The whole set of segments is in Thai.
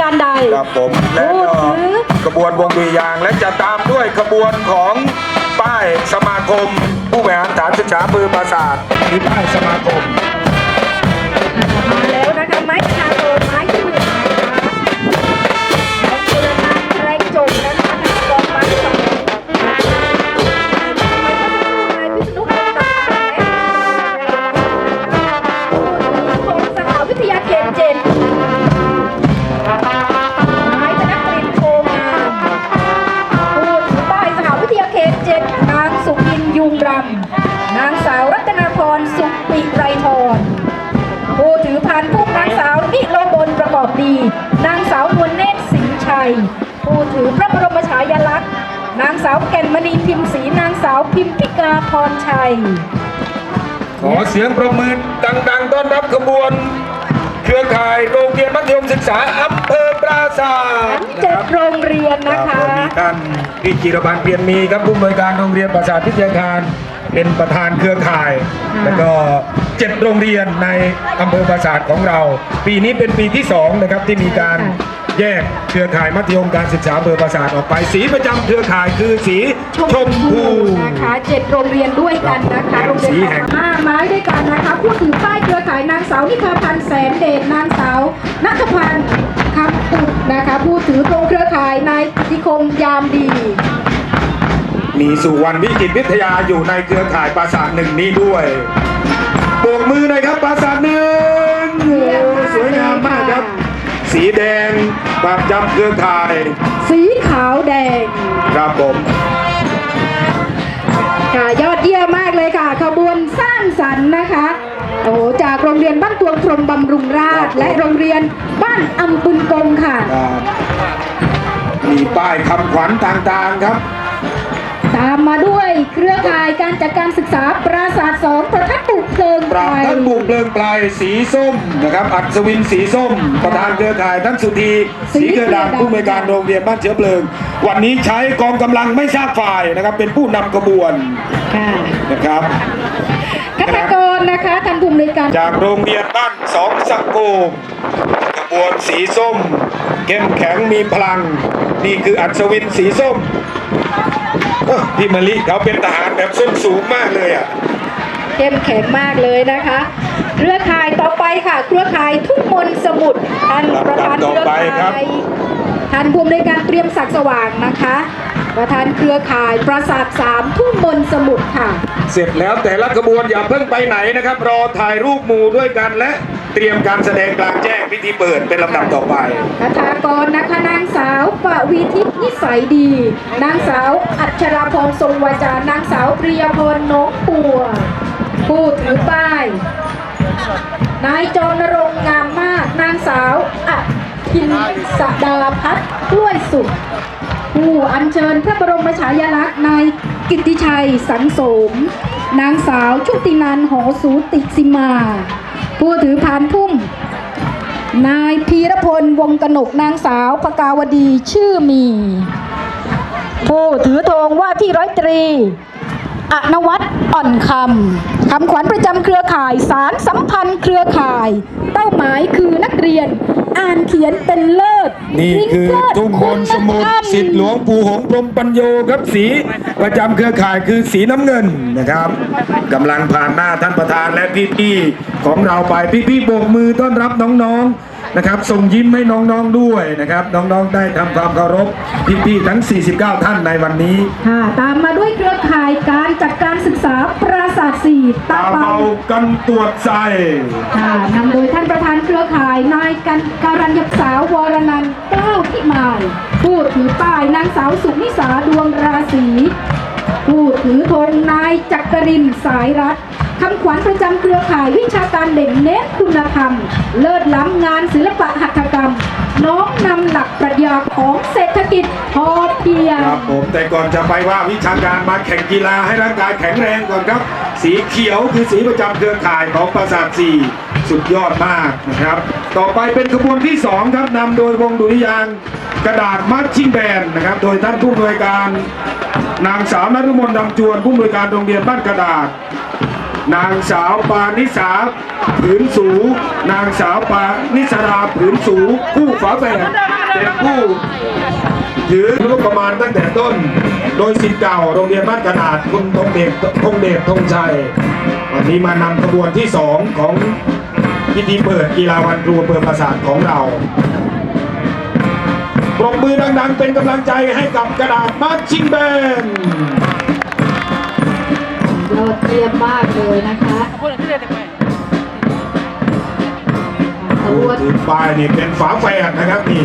การใดครับผมและก็พูดถึงขบวนวงดุริยางค์และจะตามด้วยขบวนของป้ายสมาคม ผู้บริหารฐานศึกษาอำเภอปราสาทมีป้ายสมาคม มาแล้วนะคะไม้คาโรไม้ ยผู้ถือพระบรมฉายาลักษณ์ นางสาวแก่นมณีพิมพ์ศรีนางสาวพิมพิกาพรชัย ขอเสียงประมือดัง ๆ ต้อนรับขบวน เครือข่ายโรงเรียนมัธยมศึกษาอำเภอปราสาททั้งเจ็ดโรงเรียนครันะบคะก็มีท่านพี่จิรพันธ์เพียรมีครับผู้อำนวยการโรงเรียนปราสาทพิทยาคารเป็นประธานเครือข่ายค่ะแล้วก็เจ็ดโรงเรียนในอำเภอปราสาทของเรา ปีนี้เป็นปีที่สองนะครับที่มีการ แยกเครือข่ายมัธยมการศึกษาอำเภอปราสาทออกไป สีประจำเครือข่ายคือสีชมพูนะคะเจ็ดโรงเรียนด้วยกันนะคะครับโรงเรียนสีแห่งห้าไม้ด้วยกันนะคะผู้ถือป้ายเครือข่ายนางสาวนิพาพันธ์แสนเดชนางสาวนัทพันธ์คำอุดนะคะผู้ถือโครงเครือข่ายนายกิติคมยามดีมีสุวรรณวิจิตรวิทยาอยู่ในเครือข่ายปราสาทหนึ่งนี้ด้วยโบกมือหน่อยครับปราสาทหนึ่งโอ้สวยงามมากครับ สีแดงประจำเครือข่าย สีขาวแดง ครับผม ค่ะยอดเยี่ยมมากเลยค่ะ ขบวนสร้างสรรค์นะคะ โอ้โห จากโรงเรียนบ้านตวงพรหมบำรุงราษฎร์และโรงเรียนบ้านอัมปุนกงค่ะครับมีป้ายคำขวัญต่างๆครับตามมาด้วยเครือข่ายการจัดการศึกษาปราสาทสองประทับปลูกเพลิงปราบไฟท่านบุกเพลิงปลายสีส้มนะครับ อัศวินสีส้ม ประธานเครือข่ายท่านสุธีสีเกลือดำผู้อำนวยการโรงเรียนบ้านเชื้อเพลิง วันนี้ใช้กองกำลังไม่ทราบฝ่ายนะครับ เป็นผู้นำขบวนค่ะนะครับคตากรนะคะท่านผู้อำนวยการจากโรงเรียนบ้านสองสักโกขบวนสีส้มเข้มแข็งมีพลัง นี่คืออัศวินสีส้มเอ้อ พี่มะลิเขาเป็นทหารแบบส้นสูงมากเลยอะเข้มแข็งมากเลยนะคะ เครือข่ายต่อไปค่ะ เครือข่ายทุ่งมนต์สมุทรท่านประธานเครือข่ายท่านผู้อำนวยการเตรียมศักดิ์สว่างนะคะ ประธานเครือข่ายปราสาทสามทุ่งมนต์สมุทรค่ะ เสร็จแล้วแต่ละขบวนอย่าเพิ่งไปไหนนะครับ รอถ่ายรูปหมู่ด้วยกันและ เตรียมการแสดงกลางแจ้งพิธีเปิดเป็นลำดับต่อไปคาถากรนะคะนางสาวปวีทิพย์นิสัยดี นางสาวอัชราพรทรงวาจา นางสาวปริยพรน้องปัว ผู้ถือป้าย นายจรณรงงามมาก นางสาวอัทินสดาพัฒน์กล้วยสุข ผู้อัญเชิญพระบรมฉายาลักษณ์นายกิติชัยสังสม นางสาวชุตินันท์หอสูติสิมา ผู้ถือพานพุ่ม นายพีรพลวงกนกนางสาวพกาวดีชื่อมี ผู้ถือธงว่าที่ร้อยตรี อนวัตอ่อนคำ คำขวัญประจำเครือข่ายสารสัมพันธ์เครือข่าย เป้าหมายคือนักเรียน อ่านเขียนเป็นเลิศนี่คือริ้งเลิศทุ่งมนสมุทรสิทธิหลวงปู่หงส์พรมปัญโยครับสีประจำเครือข่ายคือสีน้ำเงินนะครับกำลังผ่านหน้าท่านประธานและพี่ๆของเราไปพี่ๆโบกมือต้อนรับน้องๆ นะครับ ส่งยิ้มให้น้องๆด้วยนะครับ น้องๆได้ทำความเคารพพี่ๆทั้ง 49 ท่านในวันนี้ ค่ะตามมาด้วยเครือข่ายการจัดการศึกษาปราสาทสี่ตาตาเปาเบากันตรวจใส่ค่ะนำโดยท่านประธานเครือข่ายนายกันการัญญสาววรนันท์เก้าพิมายผู้ถือป้ายนางสาวสุนิสาดวงราศีผู้ถือธงนายจักรินทร์สายรัฐ คำขวัญประจำเครือข่ายวิชาการเด่นเน้นคุณธรรม เลิศล้ำงานศิลปะหัตถกรรม น้อมนำหลักปรัชญาของเศรษฐกิจพอเพียง ครับผมแต่ก่อนจะไปว่าวิชาการมาแข่งกีฬาให้ร่างกายแข็งแรงก่อนครับ สีเขียวคือสีประจำเครือข่ายของปราสาทสี่สุดยอดมากนะครับ ต่อไปเป็นขบวนที่ 2 ครับนำโดยวงดุริยางกระดาษมัดชิงแบนนะครับ โดยท่านผู้อำนวยการ นางสาวนฤมลดำจวนผู้อำนวยการโรงเรียนบ้านกระดาษ นางสาวปานิสาผืนสูงนางสาวปานิสราผืนสูงคู่ฝาแฝดเป็นคู่ถือรูปประมาณตั้งแต่ต้น โดยสิทธิ์เก่าโรงเรียนบ้านกระดาษคุณธงเดชธงเดชธงชัย วันนี้มานำขบวนที่สองของพิธีเปิดกีฬาวันครูอำเภอปราสาทของเราปรบมือดังๆ เป็นกำลังใจให้กับกระดาษมาชิงแบน ยอดเยี่ยมมากเลยนะคะขบวนถือป้ายนี่เป็นฝาแฝดนะครับนี่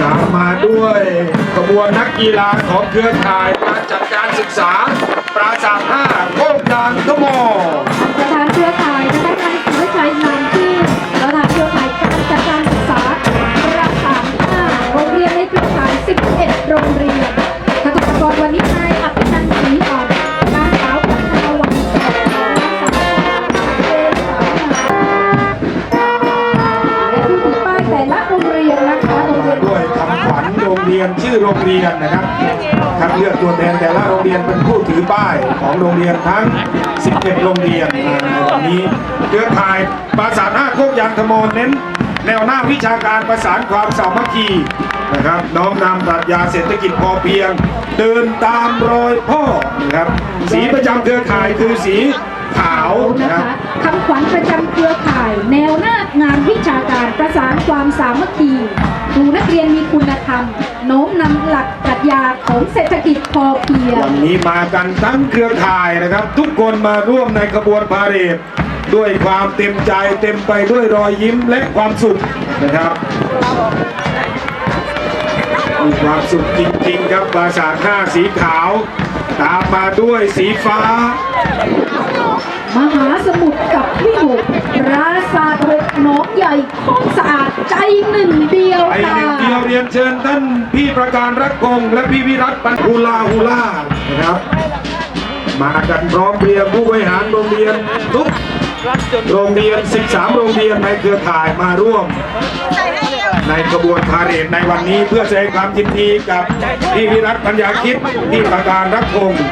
ตามมาด้วยขบวนนักกีฬาของเครือข่ายการจัดการศึกษา ปราสาทห้าโคกดางทมป 11 โรงเรียนคณะกรรมการวันนี้นายอภินันท์ศรีอ่อนนางสาวพัฒนาวันแสนนางสาวเอสาวและผู้ถือป้ายแต่ละโรงเรียนนะคะโรงเรียนด้วยคำขวัญโรงเรียนชื่อโรงเรียนนะครับคัดเลือกตัวแทนแต่ละโรงเรียนเป็นผู้ถือป้ายของโรงเรียนทั้ง 11 โรงเรียนในวันนี้เครือข่ายปราสาทห้าโคกยางธมนเน้น แนวหน้าวิชาการประสานความสามัคคีนะครับน้อมนำปรัชญาเศรษฐกิจพอเพียง เดินตามรอยพ่อนะครับสีประจำเครือข่ายคือสีขาวนะนะครัคะบคำขวัญประจำเครือข่าย แนวหน้างานวิชาการประสานความสามัคคีครูนักเรียนมีคุณธรรมโน้มนำหลักปรัชญาของเศรษฐกิจพอเพียงวันนี้มากันทั้งเครือข่ายนะครับ ทุกคนมาร่วมในขบวนพาเหรด ด้วยความเต็มใจเต็มไปด้วยรอยยิ้มและความสุขนะครับมีความสุขจริงๆครับปราสาทห้าสีขาว ตามมาด้วยสีฟ้า มหาสมุทรกับวิหกราศาสตร์หกหนองใหญ่โคงสะอาดใจหนึ่งเดียวไอหค่ะนึ่งเดียวเรียนเชิญท่านพี่ประการรักกงและพี่วิรัตปันฮูลาฮูล่านะครับ มากันพร้อมเพรียงผู้บริหารโรงเรียนทุก โรงเรียน 13 โรงเรียนในเครือข่ายมาร่วม ในกระบวนพาเหรดในวันนี้เพื่อแสดงความยินดีกับพี่วิรัตปัญญาคิดพี่ประการรักพงศ์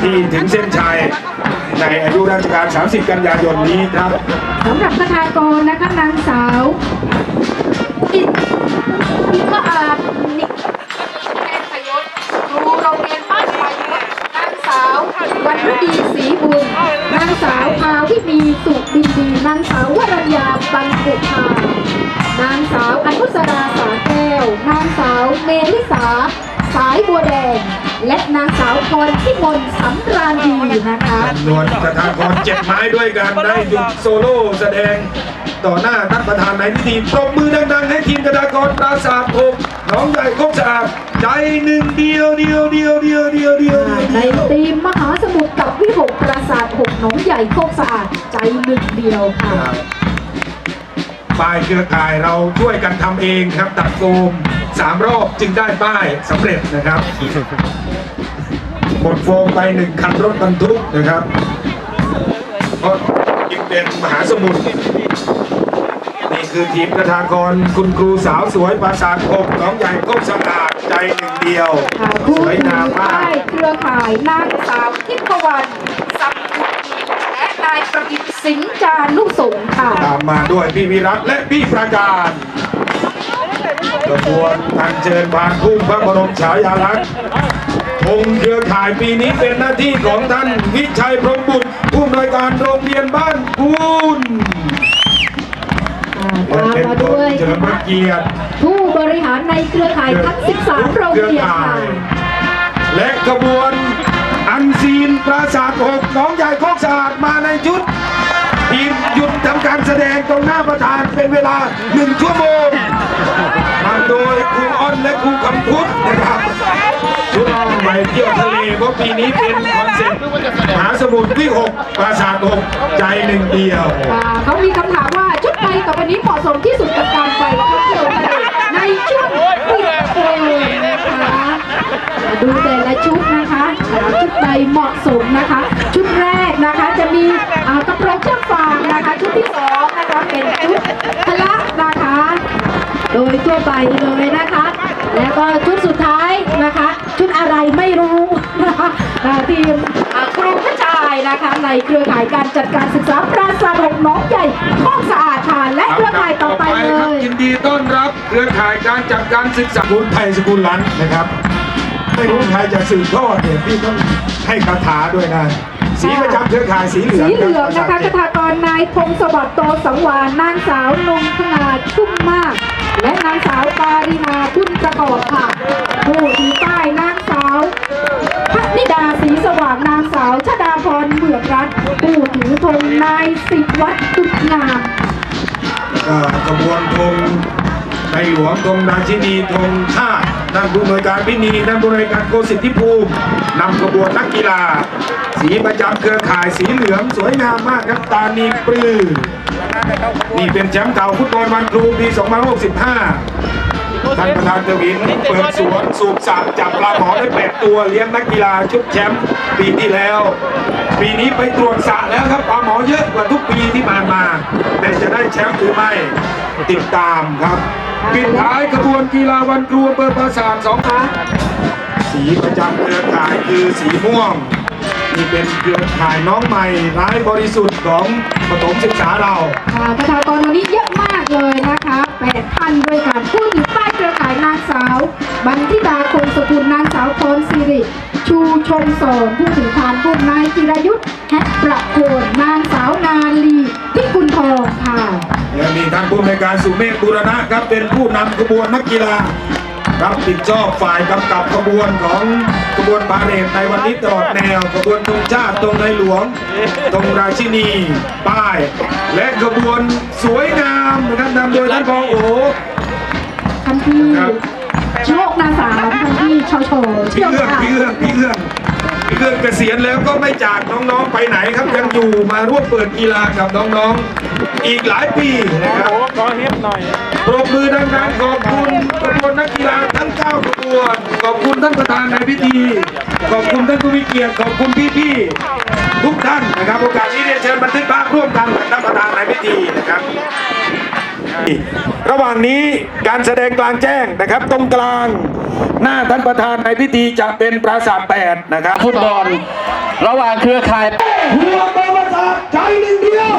ที่ถึงเส้นชัยในอายุราชการ 30 กันยายนนี้ครับสำหรับประธานกรนะคะนางสาวอิอิมอาบนิแทนพยศครูโรงเรียนบ้านไผ่นางสาววันฤดีศรีบุญ นางสาวภาวิ นีสุบินดีนางสาววรัญญาบันกุภานางสาวอนุสราสาแก้วนางสาวเมลิสา สายบัวแดง และนางสาวพรพิมลสำราญดีนะคะจำนวนประธานพรเจ็ดไม้ด้วยกันได้หยุดโซโล่แสดงต่อหน้าท่านประธานในพิธีปรบมือดังๆ ให้ทีมกระดากรปราสาทอกน้องใหญ่คงสะอาดใจหนึ่งเดียวเดียวเดียวเดียวเดียวเดียวในทีมมหาสมุทรกับ หนองใหญ่โคกสะอาดใจหนึ่งเดียวค่ะครับป้ายเครือข่ายเราช่วยกันทำเองครับตัดโฟมสามรอบจึงได้ป้ายสำเร็จนะครับ หมดโฟมไปหนึ่งคันรถบรรทุกนะครับก็ยิงเป็นมหาสมุทร คือทีมกระทากรคุณครูสาวสวยปราสาทหกน้องใหญ่ก้มสะอาดใจหนึ่งเดียวค่ะผู้สวยถืงามอมาป้ายกเครือข่ายนางสาวทิพวรรณสัมพุทธีและนายประดิษฐ์สิงห์จานุสงฆ์ค่ะ ตามมาด้วยพี่วิรัตและพี่ประการกระบวนอัญเชิญผ่านพุ่มพระบรมฉายาลักษณ์องค์เครือข่ายปีนี้เป็นหน้าที่ของท่านวิชัยพรหมบุตรผู้อำนวยการโรงเรียนบ้านคูน อ่าตาม เป็น มา ต้ ด้วย นเฉลิมพระเกียรติผู้บริหารในเครือข่ายทั้ง 13 โรงเรียนค่ะและขบวนอันซีนปราสาทหกน้องใหญ่โคกสะอาดมาในชุดทีมหยุดทำการแสดงตรงหน้าประธานเป็นเวลาหนึ่งชั่วโมงนำโดยครูอ้อนและครูคำพุทธนะครับชุดไปเที่ยวทะเลเพราะปีนี้เป็นคอนเซ็ปต์มหาสมุทรที่หกปราสาทหกใจหนึ่งเดียวอ่าเขามีคำถามว่า กับวันนี้เหมาะสมที่สุดกับการไปท่อเที่ยวทะเในชุวปิดเทอมนะคะดูแต่ละชุดนะคะชุดใดเหมาะสมนะคะ ชุดแรกนะคะจะมีกระโปรงเชือกฟางนะคะ ชุดที่สองนะคะเป็นชุดพละนะคะ โดยทั่วไปเลยนะคะ แล้วก็ชุดสุดท้ายนะคะ ชุดอะไรไม่รู้นะคะทีมครูผู้ชายนะคะในเครือข่ายการจัดการศึ น้องใหญ่ข้องสะอาดค่ะและเครือข่ายต่อไปเลครับย ยินดีต้อนรับเครือข่ายการจัดการศึกษาคุณไทยสกุลลันนะครับไม่รู้ใครจะสืบทอดเนี่ยพี่ต้องให้คาถาด้วยนะ สีประจำเครือข่ายสีเหลืองสีเหลืองรับนะคะคทากรนายพงศวัสดิ์โตสังวานนางสาวนงพนาชุ่มมาก และนางสาวปารินาคุณประกอบค่ะ ผู้ถือป้ายนางสาวพนิดาศรีสว่างนางสาวชดาพร เบือกรัฐผู้ถือธงนายสิบวัดตุกงามก็กระบวนธงในหลวงธงราชินีธงชาติท่านผู้อำนวยการพินีท่านผู้อำนวยการโกสิทธิภูมินำขบวนนักกีฬา สีประจำเครือข่ายสีเหลืองสวยงามมากครับตานีปลื้มนี่เป็นแชมป์เก่าฟุตบอลวันครูปี2565 ท่านประธานเทวินเปิดสวนสูบสับจับปลาหมอได้แปดตัวเลี้ยงนักกีฬาชุดแชมป์ปีที่แล้ว ปีนี้ไปตรวจสระแล้วครับปลาหมอเยอะกว่าทุกปีที่ผ่านมา แต่จะได้แชมป์หรือไม่ติดตามครับปิดท้ายขบวนกีฬาวันครูอำเภอปราสาทสองขาสีประจำเครือข่ายคือสีม่วงนี่เป็นเครือข่ายน้องใหม่ร้ายบริสุทธิ์ของปฐมศึกษาเราค่ะประชากรวันนี้เยอะมากเลยนะคะแปดท่านด้วยกันผู้ถือ บันทิดาคงสกุลนางสาวพรสิริ ชูชมสอนผู้ถือพานผู้นายจิรายุทธแฮกประโคนนางสาวนาลีพิกุลทองค่ะและมีท่านผู้อำนวยการสุเมฆบุรณะครับเป็นผู้นำขบวนนักกีฬารับผิดชอบฝ่ายกำกับขบวนของขบวนพาเหรดในวันนี้ตลอดแนวขบวนธงชาติตรงในหลวงตรงราชินี ป้าย และขบวนสวยงามนะครับนำโดยท่านพองโอท่านที่ครับ โชคนาสามท่านที่ชโชว์พี่เชี่ยวเอื้องพี่เอื้องพี่เอื้องพี่เอื้องเกษียณแล้วก็ไม่จากน้องๆไปไหนครับยังอยู่มาร่วมเปิดกีฬากับน้องๆ อีกหลายปีนะครับโอ้ขอเฮ็ดหน่อย ปรบมือดังๆขอบคุณขบวนนักกีฬาทั้ง9ขบวนขอบคุณท่านประธานในพิธี ขอบคุณท่านผู้มีเกียรติขอบคุณพี่ๆทุกท่านนะครับโอกาสนี้เรียนเชิญบันทึกภาพร่วมกันกับท่านประธานในพิธีนะครับ ระหว่างนี้การแสดงกลางแจ้งนะครับ ตรงกลางหน้าท่านประธานในพิธีจะเป็นปราสาทแปดนะครับฟุตบอลระหว่างเครือข่ายหัวประวัติศาสตร์ใจหนึ่งเดียว